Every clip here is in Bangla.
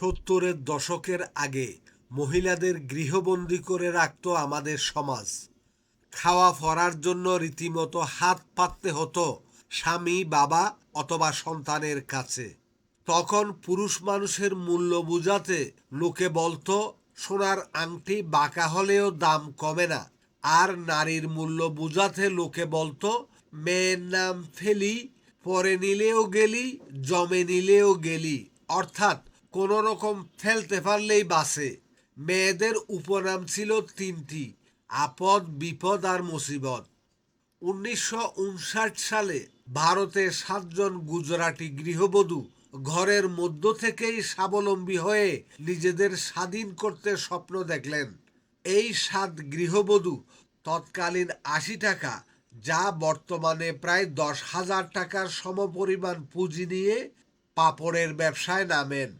সত্তরের দশকের আগে মহিলাদের গৃহবন্দী করে রাখত আমাদের সমাজ। খাওয়া ফরার জন্য রীতিমতো হাত পাততে হতো স্বামী, বাবা অথবা সন্তানের কাছে। তখন পুরুষ মানুষের মূল্য বুঝাতে লোকে বলতো, সোনার আংটি বাঁকা হলেও দাম কমে না। আর নারীর মূল্য বুঝাতে লোকে বলতো, মেয়ের নাম ফেলি, পরে নিলেও গেলি, জমে নিলেও গেলি। অর্থাৎ কোন রকম ফেলতে পারলেই বাসে মেয়েদের উপনাম ছিল তিনটি, আপদ, বিপদ আর মুসিবত। উনিশশো উনষাট সালে ভারতে সাতজন গুজরাটি গৃহবধূ ঘরের মধ্য থেকেই স্বাবলম্বী হয়ে নিজেদের স্বাধীন করতে স্বপ্ন দেখলেন। এই সাত গৃহবধূ তৎকালীন আশি টাকা, যা বর্তমানে প্রায় দশ হাজার টাকার সমপরিমাণ পুঁজি নিয়ে পাপড়ের ব্যবসায় নামেন।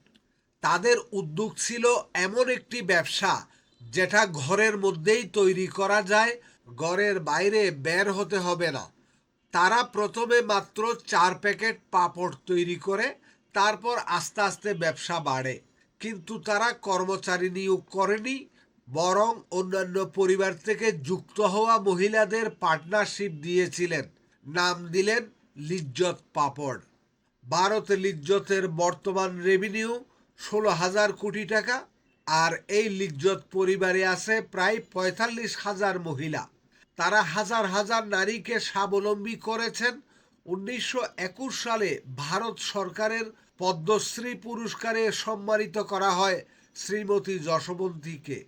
তাদের উদ্যোগ ছিল এমন একটি ব্যবসা যেটা ঘরের মধ্যেই তৈরি করা যায়, ঘরের বাইরে বের হতে হবে না। তারা প্রথমে মাত্র চার প্যাকেট পাপড় তৈরি করে, তারপর আস্তে আস্তে ব্যবসা বাড়ে। কিন্তু তারা কর্মচারী নিয়োগ করেনি, বরং অন্যান্য পরিবার থেকে যুক্ত হওয়া মহিলাদের পার্টনারশিপ দিয়েছিলেন। নাম দিলেন লিজ্জত পাপড়। ভারতে লিজ্জতের বর্তমান রেভিনিউ ষোলো হাজার কোটি টাকা আর এই লিজ্জত পরিবারে আছে প্রায় পঁয়তাল্লিশ হাজার মহিলা। তারা হাজার হাজার নারীকে স্বাবলম্বী করেছেন। উনিশশো একুশ সালে ভারত সরকারের পদ্মশ্রী পুরস্কারে সম্মানিত করা হয় শ্রীমতী যশবন্তীকে।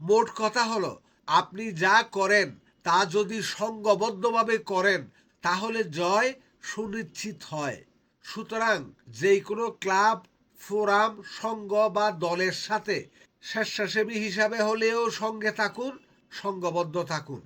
মোট কথা হলো, আপনি যা করেন, তা যদি সংঘবদ্ধভাবে করেন, তাহলে জয় সুনিশ্চিত হয়। সুতরাং যে কোনো ক্লাব ফোরাম সংঘ বা দলের সাথে স্বেচ্ছাসেবী হিসাবে হলেও সঙ্গে থাকুন সংঘবদ্ধ থাকুন।